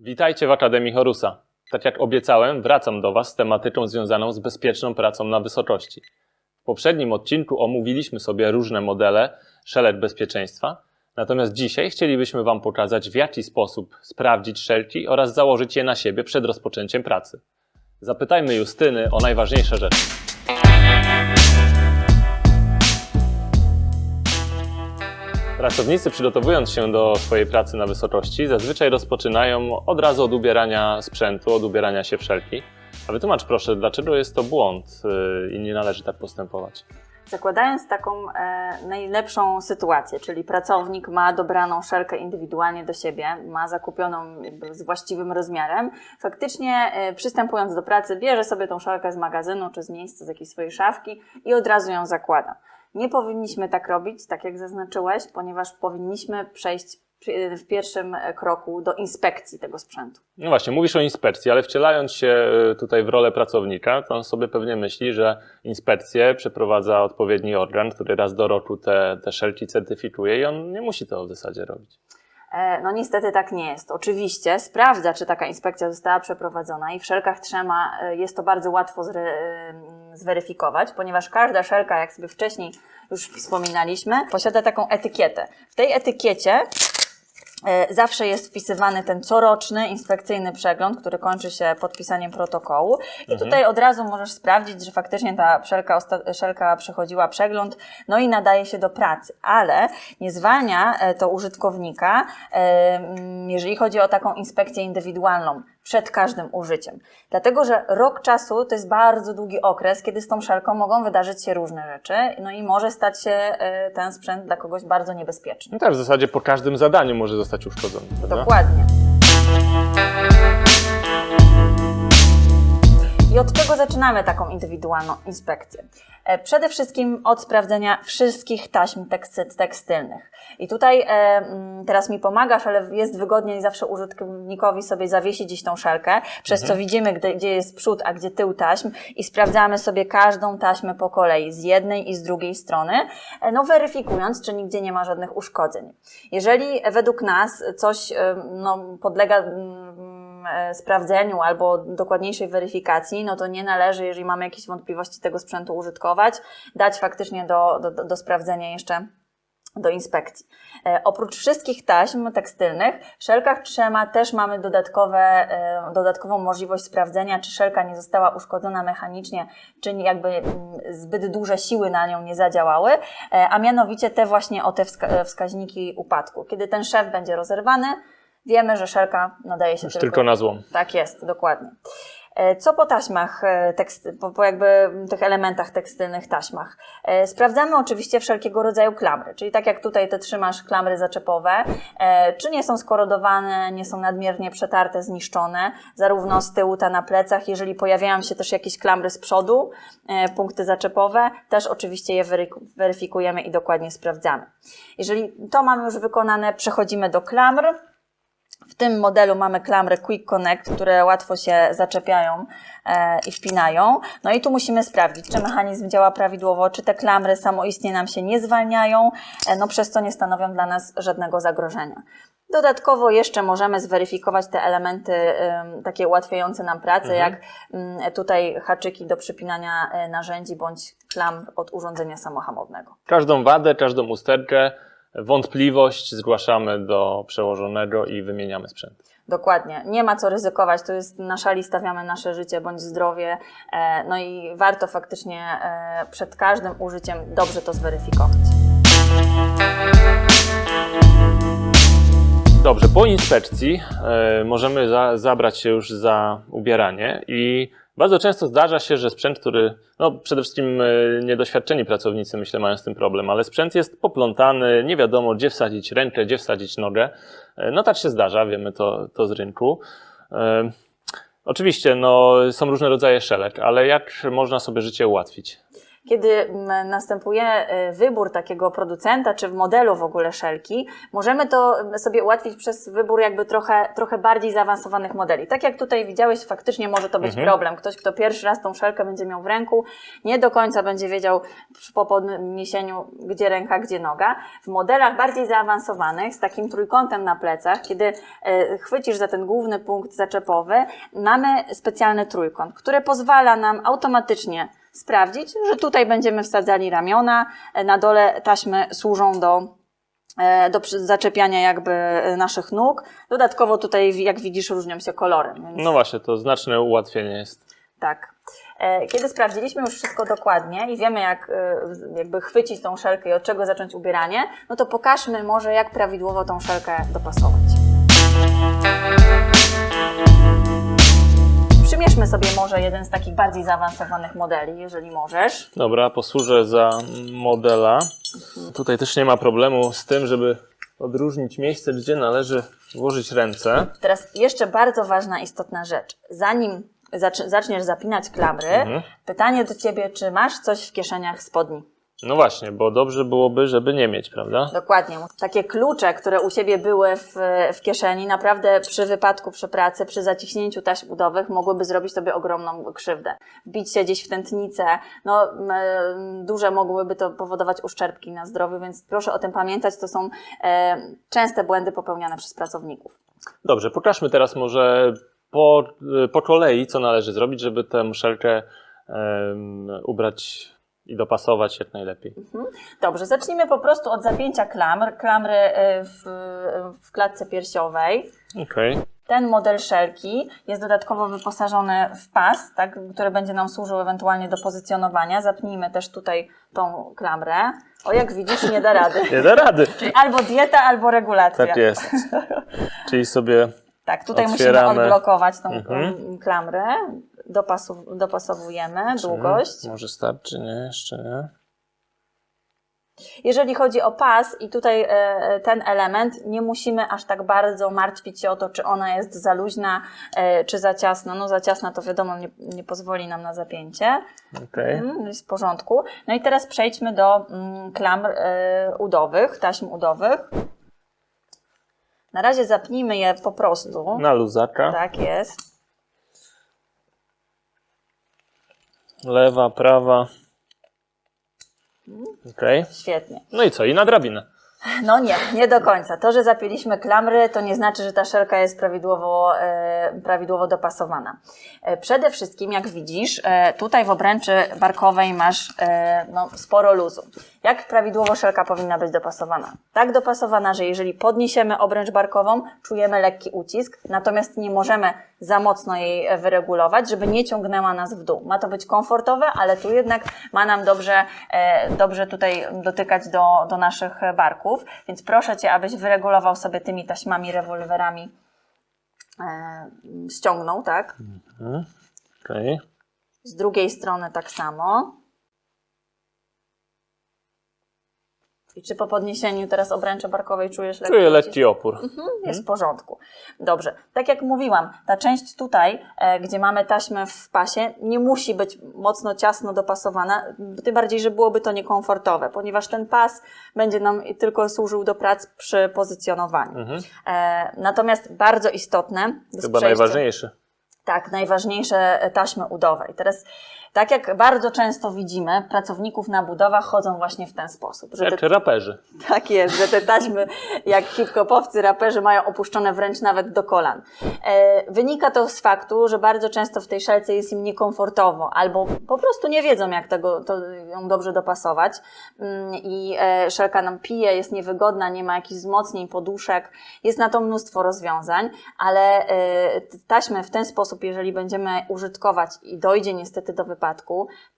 Witajcie w Akademii Horusa. Tak jak obiecałem, wracam do Was z tematyką związaną z bezpieczną pracą na wysokości. W poprzednim odcinku omówiliśmy sobie różne modele szelek bezpieczeństwa, natomiast dzisiaj chcielibyśmy Wam pokazać, w jaki sposób sprawdzić szelki oraz założyć je na siebie przed rozpoczęciem pracy. Zapytajmy Justyny o najważniejsze rzeczy. Pracownicy przygotowując się do swojej pracy na wysokości zazwyczaj rozpoczynają od razu od ubierania sprzętu, od ubierania się wszelki. A wytłumacz proszę, dlaczego jest to błąd yy, i nie należy tak postępować? Zakładając taką e, najlepszą sytuację, czyli pracownik ma dobraną szelkę indywidualnie do siebie, ma zakupioną z właściwym rozmiarem, faktycznie e, przystępując do pracy bierze sobie tą szelkę z magazynu czy z miejsca, z jakiejś swojej szafki i od razu ją zakłada. Nie powinniśmy tak robić, tak jak zaznaczyłeś, ponieważ powinniśmy przejść w pierwszym e, kroku do inspekcji tego sprzętu. No właśnie, mówisz o inspekcji, ale wcielając się y, tutaj w rolę pracownika, to on sobie pewnie myśli, że inspekcję przeprowadza odpowiedni organ, który raz do roku te, te szelki certyfikuje i on nie musi to w zasadzie robić. E, No niestety tak nie jest. Oczywiście sprawdza, czy taka inspekcja została przeprowadzona i w szelkach trzema e, jest to bardzo łatwo e, zweryfikować, ponieważ każda szelka, jak sobie wcześniej już wspominaliśmy, posiada taką etykietę. W tej etykiecie zawsze jest wpisywany ten coroczny inspekcyjny przegląd, który kończy się podpisaniem protokołu. I tutaj od razu możesz sprawdzić, że faktycznie ta szelka, szelka przechodziła przegląd, no i nadaje się do pracy. Ale nie zwalnia e, to użytkownika, e, jeżeli chodzi o taką inspekcję indywidualną przed każdym użyciem. Dlatego, że rok czasu to jest bardzo długi okres, kiedy z tą szelką mogą wydarzyć się różne rzeczy, no i może stać się e, ten sprzęt dla kogoś bardzo niebezpieczny. No tak, w zasadzie po każdym zadaniu może zostać uszkodzony, prawda? Dokładnie. I od czego zaczynamy taką indywidualną inspekcję? E, Przede wszystkim od sprawdzenia wszystkich taśm teksty- tekstylnych. I tutaj e, mm, teraz mi pomagasz, ale jest wygodniej zawsze użytkownikowi sobie zawiesić gdzieś tą szelkę, przez co widzimy, gdzie, gdzie jest przód, a gdzie tył taśm i sprawdzamy sobie każdą taśmę po kolei, z jednej i z drugiej strony, e, no weryfikując, czy nigdzie nie ma żadnych uszkodzeń. Jeżeli według nas coś no, podlega mm, sprawdzeniu albo dokładniejszej weryfikacji, no to nie należy, jeżeli mamy jakieś wątpliwości tego sprzętu użytkować, dać faktycznie do, do, do sprawdzenia jeszcze do inspekcji. E, oprócz wszystkich taśm tekstylnych, w szelkach trzema też mamy dodatkowe, e, dodatkową możliwość sprawdzenia, czy szelka nie została uszkodzona mechanicznie, czy jakby mm, zbyt duże siły na nią nie zadziałały, e, a mianowicie te właśnie o te wska- wskaźniki upadku. Kiedy ten szef będzie rozerwany, wiemy, że szelka nadaje się Już tylko na złom. tak jest, dokładnie. E, Co po taśmach, e, tekst, po, jakby tych elementach tekstylnych taśmach? E, Sprawdzamy oczywiście wszelkiego rodzaju klamry, czyli tak jak tutaj te trzymasz klamry zaczepowe, czy nie są skorodowane, nie są nadmiernie przetarte, zniszczone, zarówno z tyłu, ta na plecach. Jeżeli pojawiają się też jakieś klamry z przodu, punkty zaczepowe, też oczywiście je weryfikujemy i dokładnie sprawdzamy. Jeżeli to mamy już wykonane, przechodzimy do klamr. W tym modelu mamy klamry Quick Connect, które łatwo się zaczepiają e, i wpinają. No i tu musimy sprawdzić, czy mechanizm działa prawidłowo, czy te klamry samoistnie nam się nie zwalniają, e, no przez co nie stanowią dla nas żadnego zagrożenia. Dodatkowo jeszcze możemy zweryfikować te elementy em, takie ułatwiające nam pracę, jak mm, tutaj haczyki do przypinania e, narzędzi bądź klamr od urządzenia samohamownego. Każdą wadę, każdą usterkę, wątpliwość zgłaszamy do przełożonego i wymieniamy sprzęt. Dokładnie. Nie ma co ryzykować. To jest na szali stawiamy nasze życie bądź zdrowie. E, No i warto faktycznie e, przed każdym użyciem dobrze to zweryfikować. Dobrze, po inspekcji e, możemy za, zabrać się już za ubieranie i bardzo często zdarza się, że sprzęt, który, no przede wszystkim e, niedoświadczeni pracownicy myślę mają z tym problem, ale sprzęt jest poplątany, nie wiadomo gdzie wsadzić rękę, gdzie wsadzić nogę. E, no tak się zdarza, wiemy to, to z rynku. E, oczywiście no, są różne rodzaje szelek, ale jak można sobie życie ułatwić? Kiedy mm, następuje y, wybór takiego producenta czy modelu w ogóle szelki, możemy to mm, sobie ułatwić przez wybór jakby trochę, trochę bardziej zaawansowanych modeli. Tak jak tutaj widziałeś, faktycznie może to być Mhm. problem. Ktoś, kto pierwszy raz tą szelkę będzie miał w ręku, nie do końca będzie wiedział po podniesieniu, gdzie ręka, gdzie noga. W modelach bardziej zaawansowanych, z takim trójkątem na plecach, kiedy e, chwycisz za ten główny punkt zaczepowy, mamy specjalny trójkąt, który pozwala nam automatycznie sprawdzić, że tutaj będziemy wsadzali ramiona, e, na dole taśmy służą do e, do zaczepiania jakby e, naszych nóg. Dodatkowo tutaj, jak widzisz, różnią się kolory. Więc... No właśnie, to znaczne ułatwienie jest. Tak. Kiedy sprawdziliśmy już wszystko dokładnie i wiemy, jak jakby chwycić tą szelkę i od czego zacząć ubieranie, no to pokażmy może, jak prawidłowo tą szelkę dopasować. Przymierzmy sobie może jeden z takich bardziej zaawansowanych modeli, jeżeli możesz. Dobra, posłużę za modela. Tutaj też nie ma problemu z tym, żeby odróżnić miejsce, gdzie należy włożyć ręce. Teraz jeszcze bardzo ważna, istotna rzecz. Zanim zac- zaczniesz zapinać klamry, Mhm. pytanie do Ciebie, czy masz coś w kieszeniach spodni? No właśnie, bo dobrze byłoby, żeby nie mieć, prawda? Dokładnie. Takie klucze, które u Ciebie były w, w kieszeni, naprawdę przy wypadku, przy pracy, przy zaciśnięciu taśm udowych mogłyby zrobić Tobie ogromną krzywdę. Wbić się gdzieś w tętnicę, no e, duże mogłyby to powodować uszczerbki na zdrowiu, więc proszę o tym pamiętać. To są e, częste błędy popełniane przez pracowników. Dobrze, pokażmy teraz może po, po kolei, co należy zrobić, żeby tę muszelkę em, ubrać i dopasować jak najlepiej. Dobrze, zacznijmy po prostu od zapięcia klamr, klamry e, w, w klatce piersiowej. Okej. Ten model szelki jest dodatkowo wyposażony w pas, tak, który będzie nam służył ewentualnie do pozycjonowania. Zapnijmy też tutaj tą klamrę. O, jak widzisz, nie da rady. Nie da rady. Czyli albo dieta, albo regulacja. Tak jest. Czyli sobie Tak, tutaj Otwieramy. musimy odblokować tą Mhm. klamrę. Dopasu, dopasowujemy długość. Może starczy, nie? Jeszcze nie. Jeżeli chodzi o pas i tutaj e, ten element, nie musimy aż tak bardzo martwić się o to, czy ona jest za luźna, e, czy za ciasna. No za ciasna to wiadomo, nie, nie pozwoli nam na zapięcie. Okej. Mm, jest w porządku. No i teraz przejdźmy do mm, klamr e, udowych, taśm udowych. Na razie zapnijmy je po prostu. Na luzaka. Tak jest. Lewa, prawa. Okej. Świetnie. No i co? I na drabinę. No nie, nie do końca. To, że zapiliśmy klamry, to nie znaczy, że ta szelka jest prawidłowo, e, prawidłowo dopasowana. E, przede wszystkim, jak widzisz, e, tutaj w obręczy barkowej masz e, no, sporo luzu. Jak prawidłowo szelka powinna być dopasowana? Tak dopasowana, że jeżeli podniesiemy obręcz barkową, czujemy lekki ucisk, natomiast nie możemy za mocno jej wyregulować, żeby nie ciągnęła nas w dół. Ma to być komfortowe, ale tu jednak ma nam dobrze, e, dobrze tutaj dotykać do, do naszych barków, więc proszę Cię, abyś wyregulował sobie tymi taśmami, rewolwerami, e, ściągnął, tak? Okej. Z drugiej strony tak samo. I czy po podniesieniu teraz obręczy barkowej czujesz lekki Czuję lekki opór. Mhm, jest w porządku. Dobrze. Tak jak mówiłam, ta część tutaj, e, gdzie mamy taśmę w pasie, nie musi być mocno ciasno dopasowana, tym bardziej, że byłoby to niekomfortowe, ponieważ ten pas będzie nam tylko służył do prac przy pozycjonowaniu. Mhm. E, natomiast bardzo istotne jest Chyba najważniejszy. tak, najważniejsze taśmy udowe. I teraz, tak jak bardzo często widzimy, pracowników na budowach chodzą właśnie w ten sposób, że te Jak raperzy. tak jest, że te taśmy, jak hip-hopowcy, raperzy, mają opuszczone wręcz nawet do kolan. E, wynika to z faktu, że bardzo często w tej szelce jest im niekomfortowo, albo po prostu nie wiedzą, jak tego, to, ją dobrze dopasować. Mm, I e, szelka nam pije, jest niewygodna, nie ma jakichś wzmocnień, poduszek. Jest na to mnóstwo rozwiązań, ale e, taśmy w ten sposób, jeżeli będziemy użytkować i dojdzie niestety do wypadku,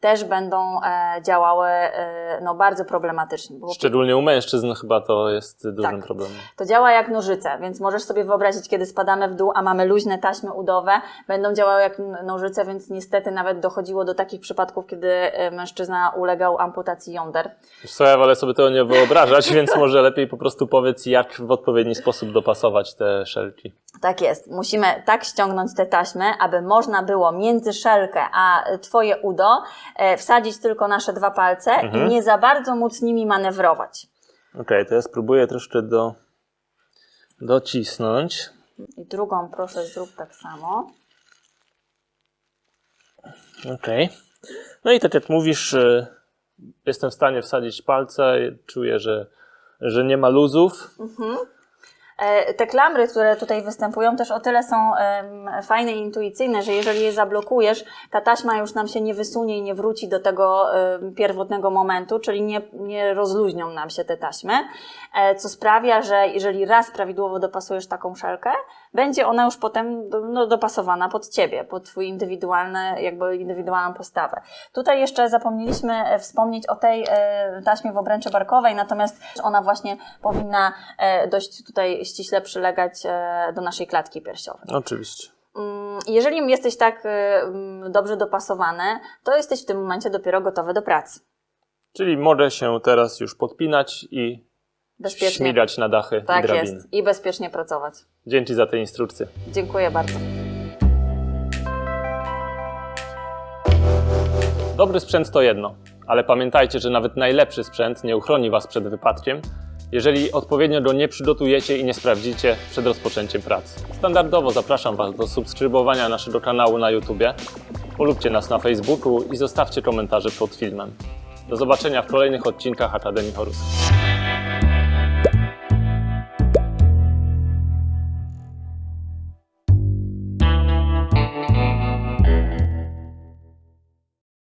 też będą e, działały e, no, bardzo problematycznie. Szczególnie u mężczyzn chyba to jest dużym Tak. problemem. to działa jak nożyce, więc możesz sobie wyobrazić, kiedy spadamy w dół, a mamy luźne taśmy udowe, będą działały jak nożyce, więc niestety nawet dochodziło do takich przypadków, kiedy e, mężczyzna ulegał amputacji jąder. Wiesz Co ja wolę sobie tego nie wyobrażać, więc może lepiej po prostu powiedz, jak w odpowiedni sposób dopasować te szelki. Tak jest. Musimy tak ściągnąć te taśmy, aby można było między szelkę a Twoje udo e, wsadzić tylko nasze dwa palce Mhm. i nie za bardzo móc nimi manewrować. Okej, to ja spróbuję troszkę do, docisnąć. I drugą proszę zrób tak samo. Okej. No i tak jak mówisz, y, jestem w stanie wsadzić palce, czuję, że, że nie ma luzów. E, Te klamry, które tutaj występują, też o tyle są fajne i intuicyjne, że jeżeli je zablokujesz, ta taśma już nam się nie wysunie i nie wróci do tego pierwotnego momentu, czyli nie, nie rozluźnią nam się te taśmy, e, co sprawia, że jeżeli raz prawidłowo dopasujesz taką szelkę, będzie ona już potem no, dopasowana pod Ciebie, pod Twój indywidualny, jakby indywidualną postawę. Tutaj jeszcze zapomnieliśmy e, wspomnieć o tej e, taśmie w obręczy barkowej, natomiast ona właśnie powinna e, dość tutaj ściśle przylegać do naszej klatki piersiowej. Oczywiście. Mm, Jeżeli jesteś tak mm, dobrze dopasowany, to jesteś w tym momencie dopiero gotowy do pracy. Czyli mogę się teraz już podpinać i Bezpiecznie. śmigać na dachy i Tak drabiny. jest. I bezpiecznie pracować. Dzięki za te instrukcje. Dziękuję bardzo. Dobry sprzęt to jedno, ale pamiętajcie, że nawet najlepszy sprzęt nie uchroni Was przed wypadkiem, jeżeli odpowiednio go nie przygotujecie i nie sprawdzicie przed rozpoczęciem pracy. Standardowo zapraszam Was do subskrybowania naszego kanału na YouTube, polubcie nas na Facebooku i zostawcie komentarze pod filmem. Do zobaczenia w kolejnych odcinkach Akademii Horusa.